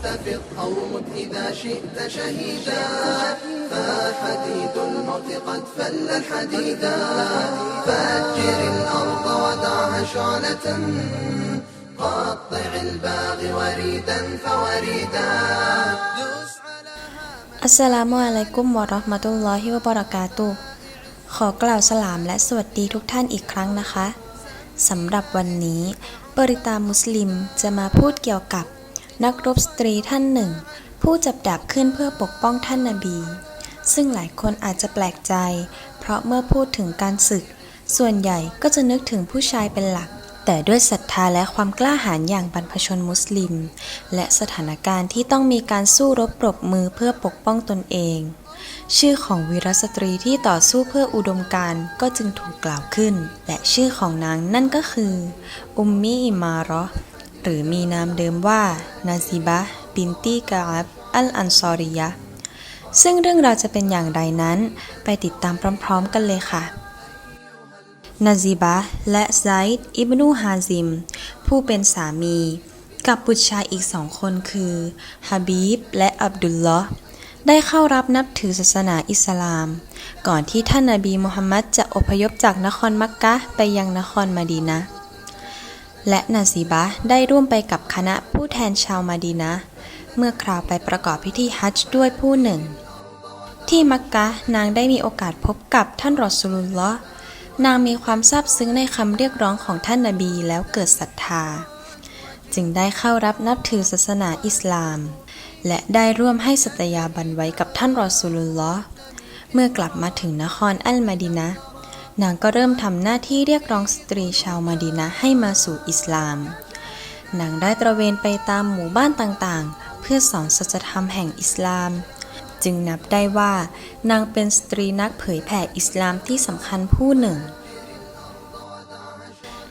فانتفض أو مت إذا شئت شهيدا فحديد الموت قد فل الحديدا فأجر الأرض ودعها شعلة قطع الباغي وريدا فوريدا دوس على อัสสลามุอะลัยกุมวะเราะห์มะตุลลอฮิวะบะเราะกาตุฮ์ขอกล่าวสลามและสวัสดีทุกท่านอีกครั้งนะคะสำหรับวันนี้ปริตามุสลิมจะมาพูดเกี่ยวกับ นักรบสตรีท่านหนึ่ง ผู้จับดาบขึ้นเพื่อปกป้องท่านนาบี ซึ่งหลายคนอาจจะแปลกใจ เพราะเมื่อพูดถึงการศึก ส่วนใหญ่ก็จะนึกถึงผู้ชายเป็นหลัก แต่ด้วยศรัทธาและความกล้าหาญอย่างบรรพชนมุสลิม และสถานการณ์ที่ต้องมีการสู้รบปรบมือเพื่อปกป้องตนเอง ชื่อของวีรสตรีที่ต่อสู้เพื่ออุดมการณ์ก็จึงถูกกล่าวขึ้น และชื่อของนางนั่นก็คือ อุมมีอิมาราะ หรือมีนามเดิมว่านาซิบะบินตีกาอับอัลอันซอริยะ ซึ่งเรื่องราวจะเป็นอย่างไรนั้น ไปติดตามพร้อมๆกันเลยค่ะนาซิบะและไซด์อิบนูฮาซิม ผู้เป็นสามี กับบุตรชายอีกสองคนคือฮาบีบและอับดุลลอฮ์ได้เข้ารับนับถือศาสนาอิสลาม ก่อนที่ท่านนาบีมุฮัมมัดจะอพยพจากนครมักกะไปยังนครมาดีนะ และนาซีบะได้ร่วมไปกับคณะผู้แทนชาวมาดีนะ เมื่อคราวไปประกอบพิธีฮัจญ์ด้วยผู้หนึ่ง ที่มักกะนางได้มีโอกาสพบกับท่านรอสูลุลลอฮ์นางมีความซาบซึ้งในคำเรียกร้องของท่านนาบีแล้วเกิดศรัทธา จึงได้เข้ารับนับถือศาสนาอิสลาม และได้ร่วมให้สัตยาบันไว้กับท่านรอสูลุลลอฮ์เมื่อกลับมาถึงนครอัลมาดีนะ นางก็เริ่มทำหน้าที่เรียกร้องสตรีชาวมาดีนะให้มาสู่อิสลาม นางได้ตระเวนไปตามหมู่บ้านต่างๆ เพื่อสอนสัจธรรมแห่งอิสลาม จึงนับได้ว่า นางเป็นสตรีนักเผยแผ่อิสลามที่สำคัญผู้หนึ่ง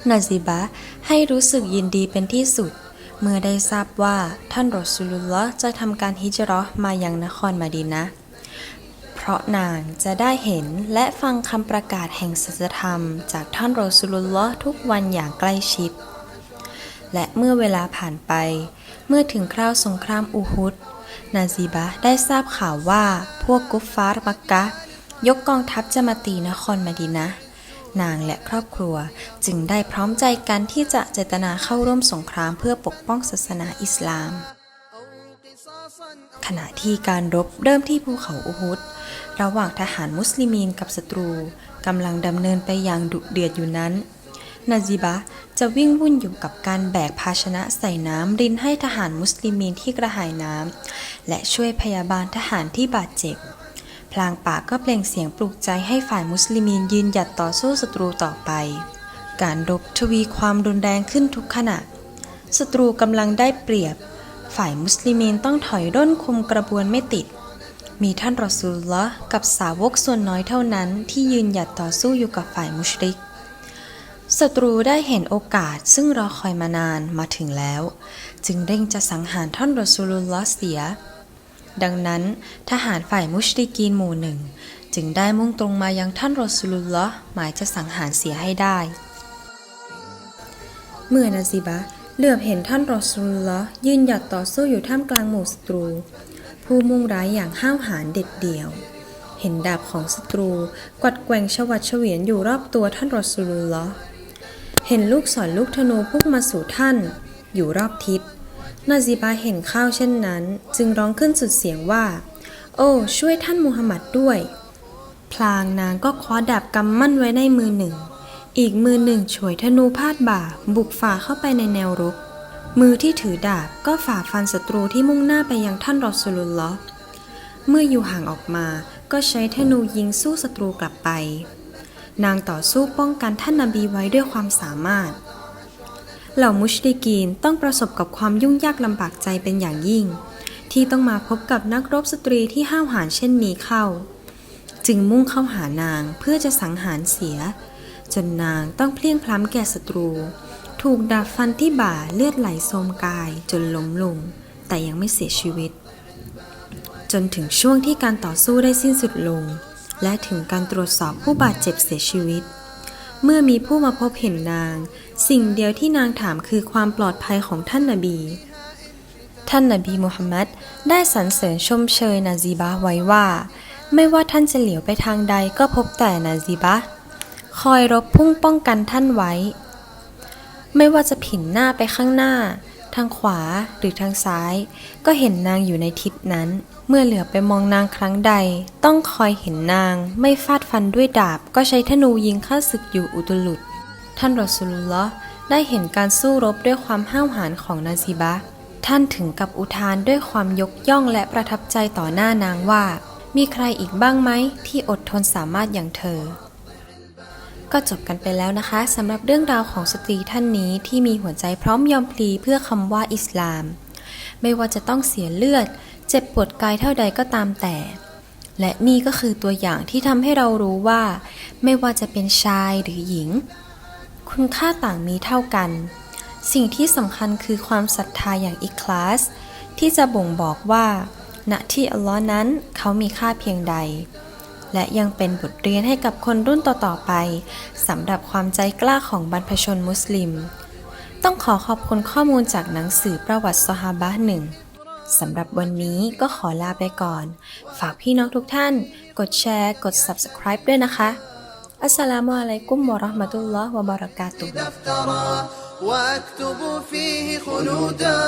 นาซิบะให้รู้สึกยินดีเป็นที่สุด เมื่อได้ทราบว่าท่านรอสูลุลลอฮ์จะทำการฮิจราะห์มายังนครมาดีนะ เพราะนางจะได้เห็นและฟังคำประกาศแห่งศาสธรรม จากท่านรอสุลุลลอทุกวันอย่างใกล้ชิด และเมื่อเวลาผ่านไป เมื่อถึงคราวสงครามอูฮุด นาซีบะได้ทราบข่าวว่าพวกกุฟฟาร์มักกะ ยกกองทัพจะมาตีนครมาดีนะนางและครอบครัวจึงได้พร้อมใจกันที่จะเจตนาเข้าร่วมสงครามเพื่อปกป้องศาสนาอิสลาม ณะที่การรบเริ่มที่ภูเขาอูฮุดระหว่างทหารมุสลิมีนกับศัตรูกำลังดำเนินไปอย่างดุเดือดอยู่นั้น นาจิบะจะวิ่งวุ่นอยู่กับการแบกภาชนะใส่น้ำรินให้ทหารมุสลิมีนที่กระหายน้ำและช่วยพยาบาลทหารที่บาดเจ็บ พลางป่าก็เปล่งเสียงปลุกใจให้ฝ่ายมุสลิมีนยืนหยัดต่อสู้ศัตรูต่อไป การรบทวีความรุนแรงขึ้นทุกขณะศัตรูกำลังได้เปรียบ ฝ่ายมุสลิมีนต้องถอยร่นคุมกระบวนไม่ติด มีท่านรอซูลละกับสาวกส่วนน้อยเท่านั้นที่ยืนหยัดต่อสู้อยู่กับฝ่ายมุชริกศัตรูได้เห็นโอกาสซึ่งรอคอยมานานมาถึงแล้ว จึงเร่งจะสังหารท่านรอซูลุลละเสีย ดังนั้นทหารฝ่ายมุชริกีนหมู่หนึ่ง จึงได้มุ่งตรงมายังท่านรอซูลุลละหมายจะสังหารเสียให้ได้ เมื่อนาซิบะ เหลือบเห็นท่านรอซูลละยืนหยัดต่อสู้อยู่ท่ามกลางหมู่ศัตรู ผู้มุ่งร้ายอย่างห้าวหาญเด็ดเดี่ยว เห็นดาบของศัตรูกวัดแกว่งชวัดเฉวียนอยู่รอบตัวท่านรอซูลละเห็นลูกศรลูกธนูพุ่งมาสู่ท่าน อยู่รอบทิศนาซิบะห์เห็นข้าวเช่นนั้น จึงร้องขึ้นสุดเสียงว่า โอ้ ช่วยท่านมูฮัมหมัดด้วย พลางนางก็คว้าดาบกำมั่นไว้ในมือหนึ่ง อีกมือหนึ่งฉวยธนูพาดบ่า บุกฝ่าเข้าไปในแนวรบ มือที่ถือดาบก็ฝ่าฟันศัตรูที่มุ่งหน้าไปยังท่านรอสูลุลลอเมื่ออยู่ห่างออกมาก็ใช้ธนูยิงสู้ศัตรูกลับไป นางต่อสู้ป้องกันท่านนบีไว้ด้วยความสามารถ เหล่ามุชริกีนต้องประสบกับความยุ่งยากลำบากใจเป็นอย่างยิ่ง ที่ต้องมาพบกับนักรบสตรีที่ห้าวหาญเช่นนี้เข้า จึงมุ่งเข้าหานางเพื่อจะสังหารเสีย จนนางต้องเพลียงพล้ำแก่ศัตรู ถูกดาบฟันที่บ่าเลือดไหลโสมกายจนล้มลง แต่ยังไม่เสียชีวิต จนถึงช่วงที่การต่อสู้ได้สิ้นสุดลง และถึงการตรวจสอบผู้บาดเจ็บเสียชีวิต เมื่อมีผู้มาพบเห็นนาง สิ่งเดียวที่นางถามคือความปลอดภัยของท่านนาบีท่านนบีมุฮัมมัดได้สรรเสริญชมเชยนาซีบะไว้ว่า ไม่ว่าท่านจะเหลียวไปทางใดก็พบแต่นาซีบะ คอยรบพุ่งป้องกันท่านไว้ ไม่ว่าจะผินหน้าไปข้างหน้า ทางขวาหรือทางซ้าย ก็เห็นนางอยู่ในทิศนั้น เมื่อเหลือไปมองนางครั้งใด ต้องคอยเห็นนาง ไม่ฟาดฟันด้วยดาบ ก็ใช้ธนูยิงข้าศึกอยู่อุตลุดท่านรอสูลุลลอฮ์ได้เห็นการสู้รบด้วยความห้าวหาญของนาซีบะ ท่านถึงกับอุทานด้วยความยกย่องและประทับใจต่อหน้านางว่า มีใครอีกบ้างไหมที่อดทนสามารถอย่างเธอ ก็จบกันไปแล้วนะคะสำหรับเรื่องราวของสตรีท่านนี้ที่มีหัวใจพร้อมยอมพลีเพื่อคำว่าอิสลาม ไม่ว่าจะต้องเสียเลือด เจ็บปวดกายเท่าใดก็ตามแต่ และนี่ก็คือตัวอย่างที่ทำให้เรารู้ว่า ไม่ว่าจะเป็นชายหรือหญิง คุณค่าต่างมีเท่ากัน สิ่งที่สำคัญคือความศรัทธาอย่างอิคลาส ที่จะบ่งบอกว่า ณที่อัลลอฮ์นั้นเขามีค่าเพียงใด และยังเป็นบทเรียนให้กับคนรุ่นต่อๆไปสำหรับความใจกล้าของบรรพชนมุสลิม ต้องขอขอบคุณข้อมูลจากหนังสือประวัติซอฮาบะห์หนึ่งสำหรับวันนี้ก็ขอลาไปก่อน ฝากพี่น้องทุกท่าน กดแชร์ กด subscribe ด้วยนะคะ อัสสลามุอะลัยกุมวะเราะห์มะตุลลอฮ์วะบะเราะกาตุฮ์ دفترا واكتب فيه خلودا